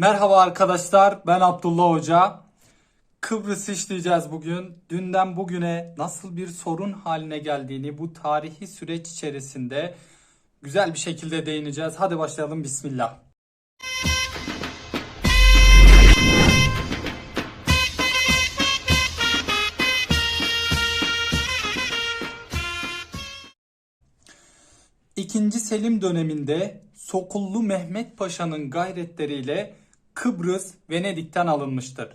Merhaba arkadaşlar, ben Abdullah Hoca. Kıbrıs işleyeceğiz bugün. Dünden bugüne nasıl bir sorun haline geldiğini bu tarihi süreç içerisinde güzel bir şekilde değineceğiz. Hadi başlayalım, Bismillah. İkinci Selim döneminde Sokullu Mehmet Paşa'nın gayretleriyle Kıbrıs Venedik'ten alınmıştır.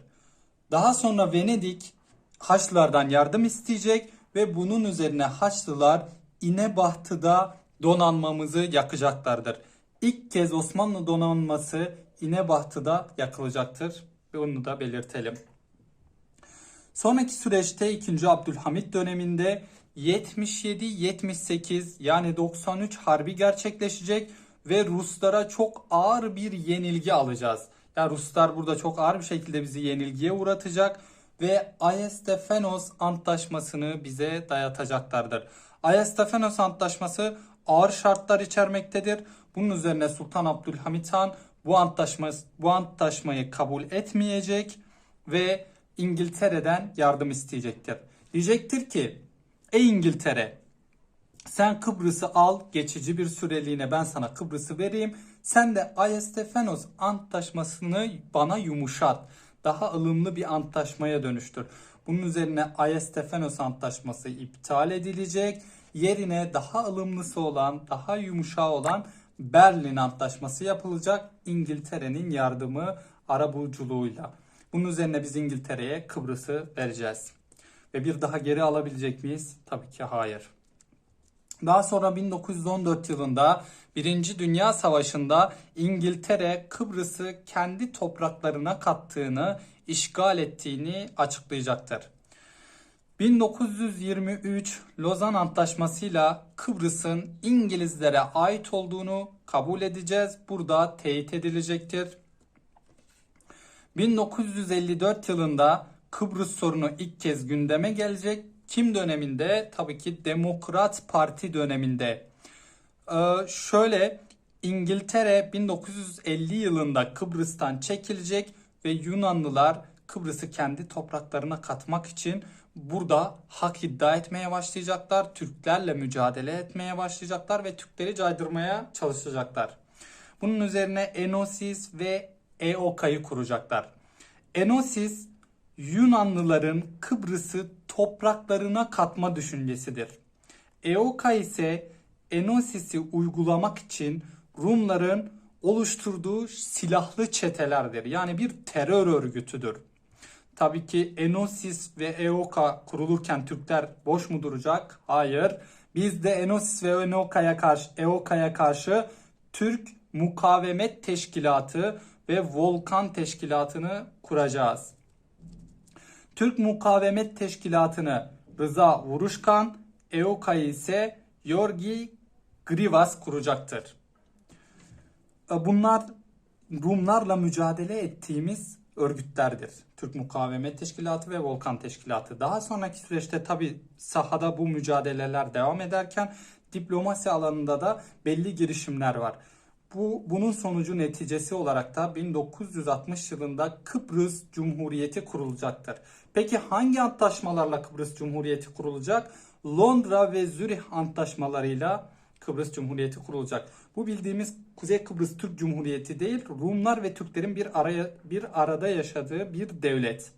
Daha sonra Venedik Haçlılardan yardım isteyecek ve bunun üzerine Haçlılar İnebahtı'da donanmamızı yakacaklardır. İlk kez Osmanlı donanması İnebahtı'da yakılacaktır. Ve onu da belirtelim. Sonraki süreçte 2. Abdülhamit döneminde 77-78 yani 93 harbi gerçekleşecek ve Ruslara çok ağır bir yenilgi alacağız. Yani Ruslar burada çok ağır bir şekilde bizi yenilgiye uğratacak ve Ayastefenos Antlaşması'nı bize dayatacaklardır. Ayastefenos Antlaşması ağır şartlar içermektedir. Bunun üzerine Sultan Abdülhamit Han bu antlaşma bu antlaşmayı kabul etmeyecek ve İngiltere'den yardım isteyecektir. Diyecektir ki ey İngiltere sen Kıbrıs'ı al geçici bir süreliğine ben sana Kıbrıs'ı vereyim. Sen de Ayastefenos antlaşmasını bana yumuşat. Daha ılımlı bir antlaşmaya dönüştür. Bunun üzerine Ayastefenos antlaşması iptal edilecek. Yerine daha ılımlısı olan, daha yumuşağı olan Berlin antlaşması yapılacak. İngiltere'nin yardımı arabuluculuğuyla. Bunun üzerine biz İngiltere'ye Kıbrıs'ı vereceğiz. Ve bir daha geri alabilecek miyiz? Tabii ki hayır. Daha sonra 1914 yılında Birinci Dünya Savaşı'nda İngiltere Kıbrıs'ı kendi topraklarına kattığını, işgal ettiğini açıklayacaktır. 1923 Lozan Antlaşması'yla Kıbrıs'ın İngilizlere ait olduğunu kabul edeceğiz. Burada teyit edilecektir. 1954 yılında Kıbrıs sorunu ilk kez gündeme gelecek. Kim döneminde? Tabii ki Demokrat Parti döneminde. Ee, şöyle İngiltere 1950 yılında Kıbrıs'tan çekilecek ve Yunanlılar Kıbrıs'ı kendi topraklarına katmak için burada hak iddia etmeye başlayacaklar. Türklerle mücadele etmeye başlayacaklar ve Türkleri caydırmaya çalışacaklar. Bunun üzerine Enosis ve EOKa'yı kuracaklar. Enosis Yunanlıların Kıbrıs'ı topraklarına katma düşüncesidir. EOKA ise Enosis'i uygulamak için Rumların oluşturduğu silahlı çetelerdir. Yani bir terör örgütüdür. Tabii ki Enosis ve EOKA kurulurken Türkler boş mu duracak? Hayır. Biz de Enosis ve EOKA'ya karşı, EOKA'ya karşı Türk Mukavemet Teşkilatı ve Volkan Teşkilatı'nı kuracağız. Türk Mukavemet Teşkilatı'nı Rıza Vuruşkan, EOKA'yı ise Yorgi Grivas kuracaktır. Bunlar Rumlarla mücadele ettiğimiz örgütlerdir. Türk Mukavemet Teşkilatı ve Volkan Teşkilatı. Daha sonraki süreçte tabi sahada bu mücadeleler devam ederken diplomasi alanında da belli girişimler var. Bu bunun sonucu neticesi olarak da 1960 yılında Kıbrıs Cumhuriyeti kurulacaktır. Peki hangi antlaşmalarla Kıbrıs Cumhuriyeti kurulacak? Londra ve Zürih antlaşmalarıyla Kıbrıs Cumhuriyeti kurulacak. Bu bildiğimiz Kuzey Kıbrıs Türk Cumhuriyeti değil, Rumlar ve Türklerin bir araya bir arada yaşadığı bir devlet.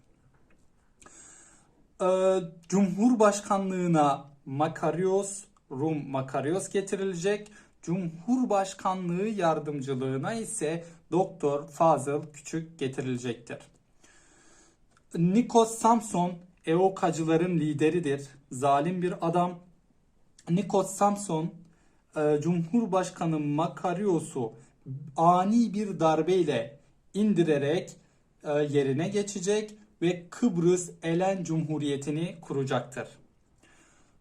Ee, Cumhurbaşkanlığına Makarios, Rum Makarios getirilecek. Cumhurbaşkanlığı yardımcılığına ise Doktor Fazıl Küçük getirilecektir. Nikos Samson EOKacıların lideridir. Zalim bir adam. Nikos Samson e, Cumhurbaşkanı Makarios'u ani bir darbeyle indirerek e, yerine geçecek ve Kıbrıs Elen Cumhuriyeti'ni kuracaktır.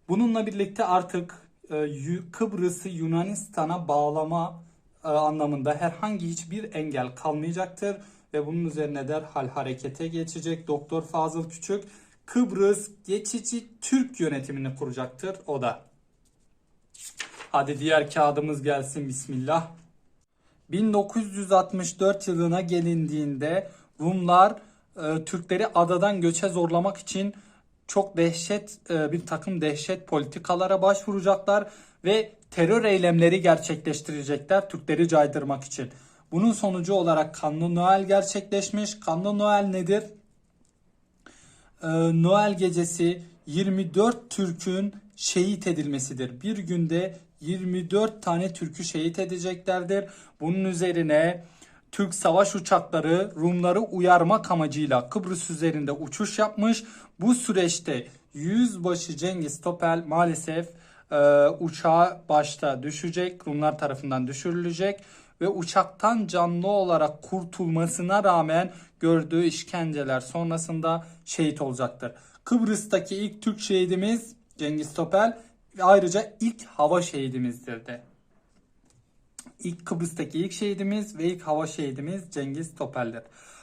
Bununla birlikte artık e, Kıbrıs'ı Yunanistan'a bağlama anlamında herhangi hiçbir engel kalmayacaktır ve bunun üzerine derhal harekete geçecek Doktor Fazıl Küçük Kıbrıs geçici Türk yönetimini kuracaktır o da. Hadi diğer kağıdımız gelsin bismillah. 1964 yılına gelindiğinde Rumlar e, Türkleri adadan göçe zorlamak için çok dehşet e, bir takım dehşet politikalara başvuracaklar ve terör eylemleri gerçekleştirecekler Türkleri caydırmak için. Bunun sonucu olarak Kanlı Noel gerçekleşmiş. Kanlı Noel nedir? Ee, Noel gecesi 24 Türk'ün şehit edilmesidir. Bir günde 24 tane Türk'ü şehit edeceklerdir. Bunun üzerine Türk savaş uçakları Rumları uyarmak amacıyla Kıbrıs üzerinde uçuş yapmış. Bu süreçte Yüzbaşı Cengiz Topel maalesef e, uçağa başta düşecek. Rumlar tarafından düşürülecek ve uçaktan canlı olarak kurtulmasına rağmen gördüğü işkenceler sonrasında şehit olacaktır. Kıbrıs'taki ilk Türk şehidimiz Cengiz Topel ve ayrıca ilk hava şehidimizdir de. İlk Kıbrıs'taki ilk şehidimiz ve ilk hava şehidimiz Cengiz Topel'dir.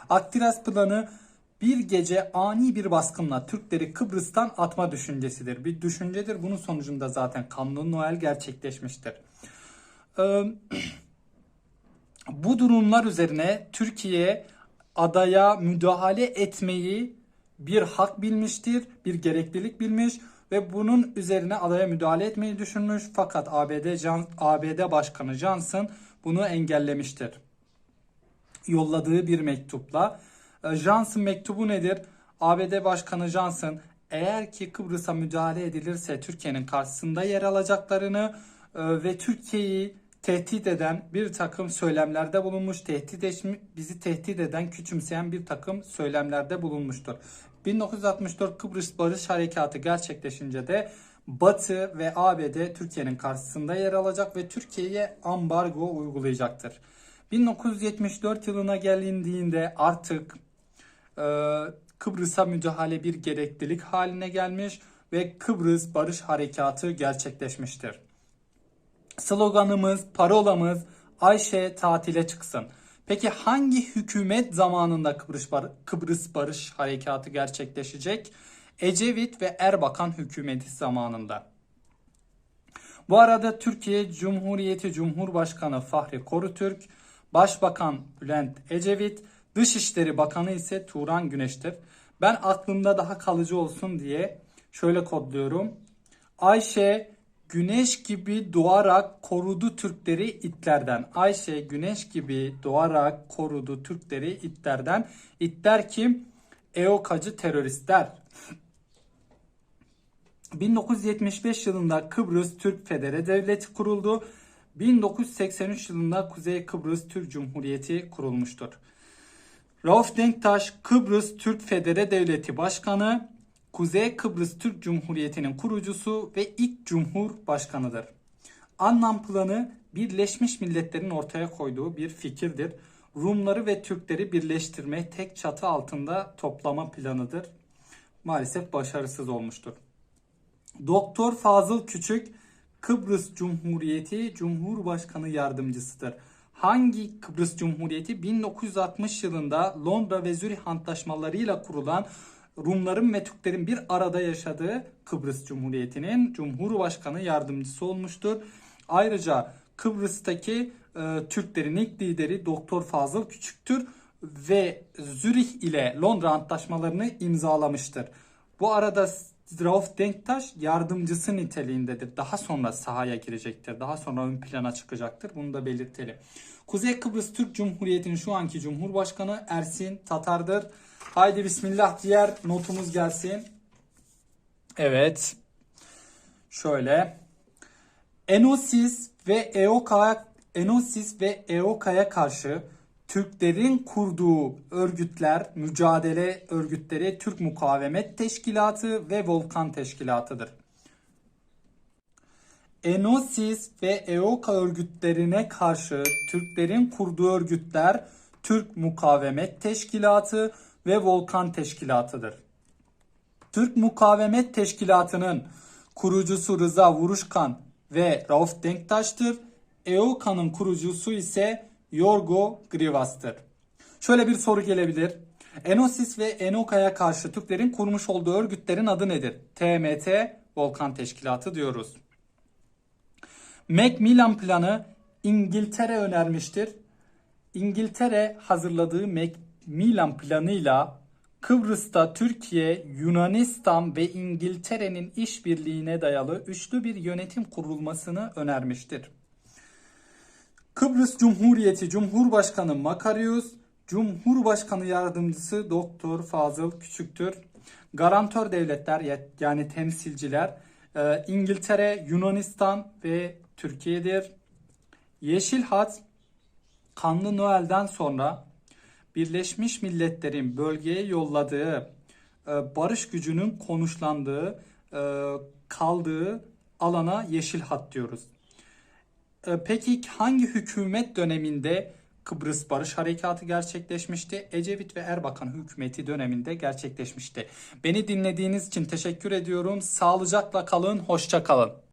Aktiras planı bir gece ani bir baskınla Türkleri Kıbrıs'tan atma düşüncesidir. Bir düşüncedir. Bunun sonucunda zaten Kanlı Noel gerçekleşmiştir. Ee, bu durumlar üzerine Türkiye adaya müdahale etmeyi bir hak bilmiştir, bir gereklilik bilmiş ve bunun üzerine adaya müdahale etmeyi düşünmüş. Fakat ABD ABD Başkanı Johnson bunu engellemiştir. Yolladığı bir mektupla. E, Johnson mektubu nedir? ABD Başkanı Johnson eğer ki Kıbrıs'a müdahale edilirse Türkiye'nin karşısında yer alacaklarını e, ve Türkiye'yi tehdit eden bir takım söylemlerde bulunmuş, tehdit etmiş, bizi tehdit eden, küçümseyen bir takım söylemlerde bulunmuştur. 1964 Kıbrıs Barış Harekatı gerçekleşince de Batı ve ABD Türkiye'nin karşısında yer alacak ve Türkiye'ye ambargo uygulayacaktır. 1974 yılına gelindiğinde artık e, Kıbrıs'a müdahale bir gereklilik haline gelmiş ve Kıbrıs Barış Harekatı gerçekleşmiştir. Sloganımız, parolamız Ayşe tatile çıksın. Peki hangi hükümet zamanında Kıbrıs, Bar Kıbrıs Barış Harekatı gerçekleşecek? Ecevit ve Erbakan hükümeti zamanında. Bu arada Türkiye Cumhuriyeti Cumhurbaşkanı Fahri Korutürk, Başbakan Bülent Ecevit, Dışişleri Bakanı ise Turan Güneş'tir. Ben aklımda daha kalıcı olsun diye şöyle kodluyorum. Ayşe güneş gibi doğarak korudu Türkleri itlerden. Ayşe güneş gibi doğarak korudu Türkleri itlerden. İtler kim? EOKacı teröristler. 1975 yılında Kıbrıs Türk Federe Devleti kuruldu. 1983 yılında Kuzey Kıbrıs Türk Cumhuriyeti kurulmuştur. Rauf Denktaş Kıbrıs Türk Federe Devleti Başkanı, Kuzey Kıbrıs Türk Cumhuriyeti'nin kurucusu ve ilk cumhurbaşkanıdır. Anlam planı Birleşmiş Milletler'in ortaya koyduğu bir fikirdir. Rumları ve Türkleri birleştirme tek çatı altında toplama planıdır. Maalesef başarısız olmuştur. Doktor Fazıl Küçük Kıbrıs Cumhuriyeti Cumhurbaşkanı yardımcısıdır. Hangi Kıbrıs Cumhuriyeti 1960 yılında Londra ve Zürih antlaşmalarıyla kurulan Rumların ve Türklerin bir arada yaşadığı Kıbrıs Cumhuriyeti'nin Cumhurbaşkanı yardımcısı olmuştur. Ayrıca Kıbrıs'taki e, Türklerin ilk lideri Doktor Fazıl Küçük'tür ve Zürih ile Londra antlaşmalarını imzalamıştır. Bu arada Rauf Denktaş yardımcısı niteliğindedir. Daha sonra sahaya girecektir. Daha sonra ön plana çıkacaktır. Bunu da belirtelim. Kuzey Kıbrıs Türk Cumhuriyeti'nin şu anki Cumhurbaşkanı Ersin Tatar'dır. Haydi bismillah diğer notumuz gelsin. Evet. Şöyle. Enosis ve EOK'a Enosis ve EOK'ya karşı Türklerin kurduğu örgütler, mücadele örgütleri Türk Mukavemet Teşkilatı ve Volkan Teşkilatı'dır. Enosis ve EOKA örgütlerine karşı Türklerin kurduğu örgütler Türk Mukavemet Teşkilatı ve Volkan Teşkilatı'dır. Türk Mukavemet Teşkilatı'nın kurucusu Rıza Vuruşkan ve Rauf Denktaş'tır. EOKA'nın kurucusu ise Yorgo Grivas'tır. Şöyle bir soru gelebilir. Enosis ve Enoka'ya karşı Türklerin kurmuş olduğu örgütlerin adı nedir? TMT Volkan Teşkilatı diyoruz. Macmillan planı İngiltere önermiştir. İngiltere hazırladığı Macmillan planıyla Kıbrıs'ta Türkiye, Yunanistan ve İngiltere'nin işbirliğine dayalı üçlü bir yönetim kurulmasını önermiştir. Kıbrıs Cumhuriyeti Cumhurbaşkanı Makarios, Cumhurbaşkanı Yardımcısı Doktor Fazıl Küçüktür. Garantör devletler yani temsilciler e, İngiltere, Yunanistan ve Türkiye'dir. Yeşil Hat Kanlı Noel'den sonra Birleşmiş Milletler'in bölgeye yolladığı e, barış gücünün konuşlandığı, e, kaldığı alana Yeşil Hat diyoruz. E, Peki hangi hükümet döneminde Kıbrıs Barış Harekatı gerçekleşmişti? Ecevit ve Erbakan hükümeti döneminde gerçekleşmişti. Beni dinlediğiniz için teşekkür ediyorum. Sağlıcakla kalın, hoşça kalın.